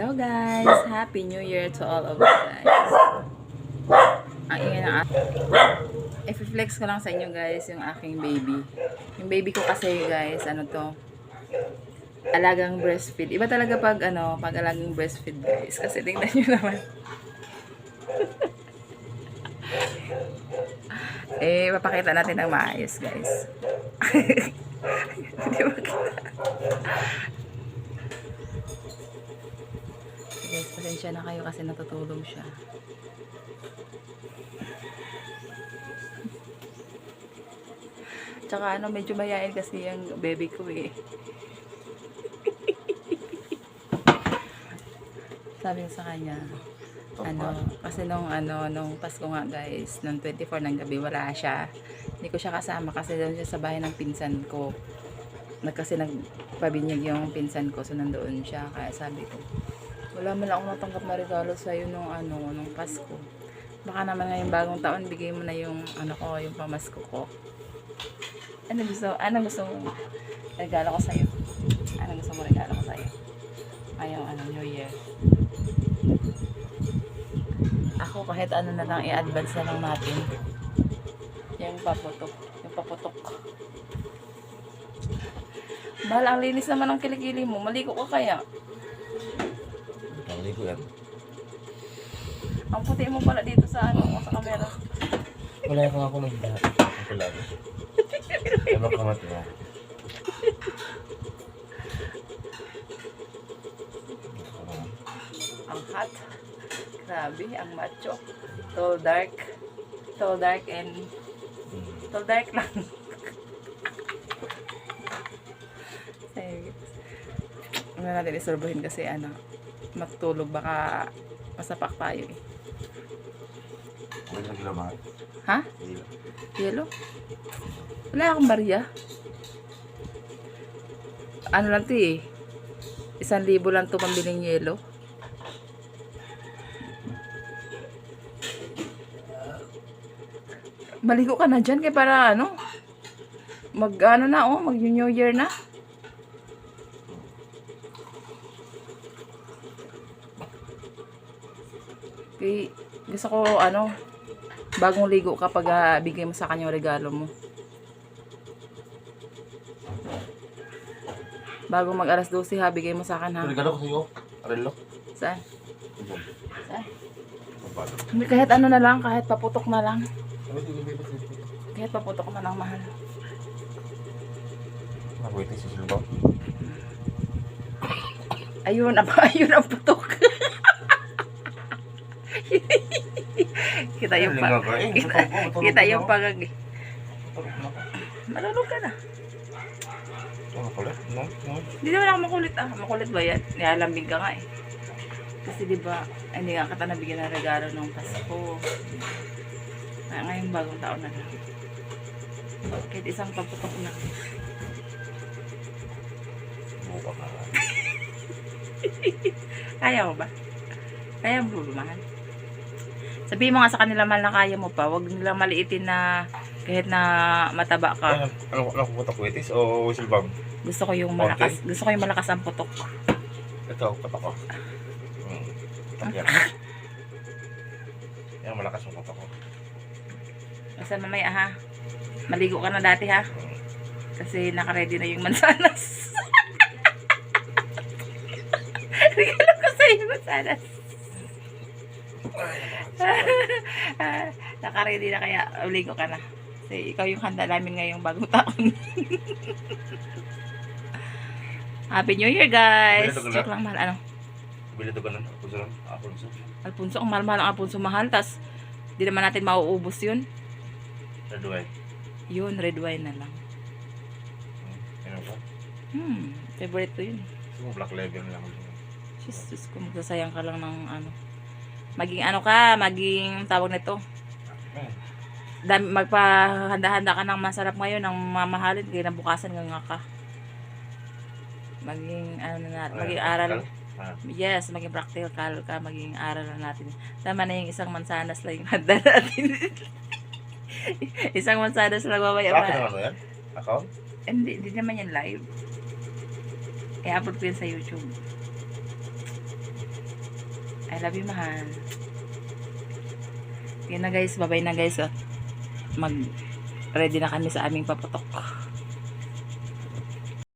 Hello guys! Happy New Year to all of you guys. Ang ingay ng aking... I-flex ko lang sa inyo guys yung aking baby. Yung baby ko kasi guys, ano to, alagang breastfeed. Iba talaga pag ano, pag alagang breastfeed guys. Kasi tingnan nyo naman. eh, papakita natin ng maayos guys. Hindi ba kita? Guys, pasensya na kayo kasi natutulog siya. Tsaka ano, medyo mayain kasi yung baby ko eh. Sabi ko sa kanya, ano, kasi nung ano, nung Pasko nga guys, nung 24 ng gabi, wala siya. Hindi ko siya kasama kasi doon siya sa bahay ng pinsan ko. Nag, kasi nagpabinyag yung pinsan ko, so nandoon siya. Kaya sabi ko, wala mo lang akong natanggap na regalo sa'yo nung ano, nung Pasko. Baka naman ngayong bagong taon, bigay mo na yung ano ko, yung pamasko ko. Ano gusto, ano gusto mo regalo ko sa'yo? Ano gusto mo regalo ko sa'yo? Ngayong ano, New Year. Ako kahit ano na lang i-advance na lang natin. Yung paputok. Yung paputok. Bahal, ang linis naman ng kilikili mo. Maligo ko kaya. Pangli ko yan. Ang puti mo pala dito sa ano, sa camera. Wala akong ako ng lahat. Ang kulado. Ano kamat mo? Ang hot. Grabe, ang macho. Tall dark. Tall dark and tall dark lang. Ano natin isorbohin kasi ano, matutulog baka masapak tayo eh. Wala ginabahan. Ha? Yellow? Wala akong barya. Ano lang to eh. Isang libo lang to pambiling yelo. Maligo ka na dyan kaya para ano? Mag ano na oh, mag New Year na. Kaya gusto ko ano, bagong ligo kapag ah, bigay mo sa kanya regalo mo. Bago mag alas 12 ha, bigay mo sa akin ha. Regalo ko sa'yo. Arelo. Saan? Saan? Paano? Hindi, Kahit ano na lang, kahit paputok na lang. Ano? Kahit paputok na lang, mahal. Nakuwiti si Silva. Ayun, aba, ayun ang putok. Kita yung pa, kita, kita yung pagag. Malulog ka na. Hindi naman ako makulit ah. Makulit ba yan? Nilalambing ka nga eh. Kasi di ba, hindi nga kita nabigyan ng regalo nung Pasko. Kaya ngayon bagong taon na lang. Kahit isang paputok na. Kaya mo ba? Kaya mo ba, mahal? Sabihin mo nga sa kanila mahal na kaya mo pa. Huwag nilang maliitin na kahit na mataba ka. Ano? Ano? Ano pupunta kuwitis o Silva? Gusto ko yung malakas. Gusto ko yung malakas ang putok. Ito, kapak ko. Hmm. Yan. Yan, malakas yung kapak ko. Basta mamaya ha. Maligo ka na dati ha. Kasi nakaready na yung mansanas. Regalo ko sa yung mansanas. nakaready na kaya maligo ka na. Kasi ikaw yung handa namin ngayong bagong taon. Happy New Year guys! Joke lang mahal. Ano? Bili ito ganun. Puso lang. Ako lang siya. Alfonso, ang mahal-mahal ang Alfonso mahal. Tapos, di naman natin mauubos yun. Red wine. Yun, red wine na lang. Hmm. Ano ba? Hmm, favorite ko yun. Gusto mo black label lang. Diyos ko, magsasayang ka lang ng ano. Maging ano ka, maging tawag nito. Dami, magpahanda-handa ka ng masarap ngayon, ng mamahalin, kaya nabukasan nga nga ka. Maging, ano na natin, maging aral. Ah. Yes, maging practical ka, maging aral na natin. Tama na yung isang mansanas lang yung handa natin. isang mansanas lang mamaya. Akin naman yan? Account? Hindi, hindi naman yan live. I-upload ko yan sa YouTube. I love you, mahal. Yun na guys, bye-bye na guys. At mag ready na kami sa aming paputok.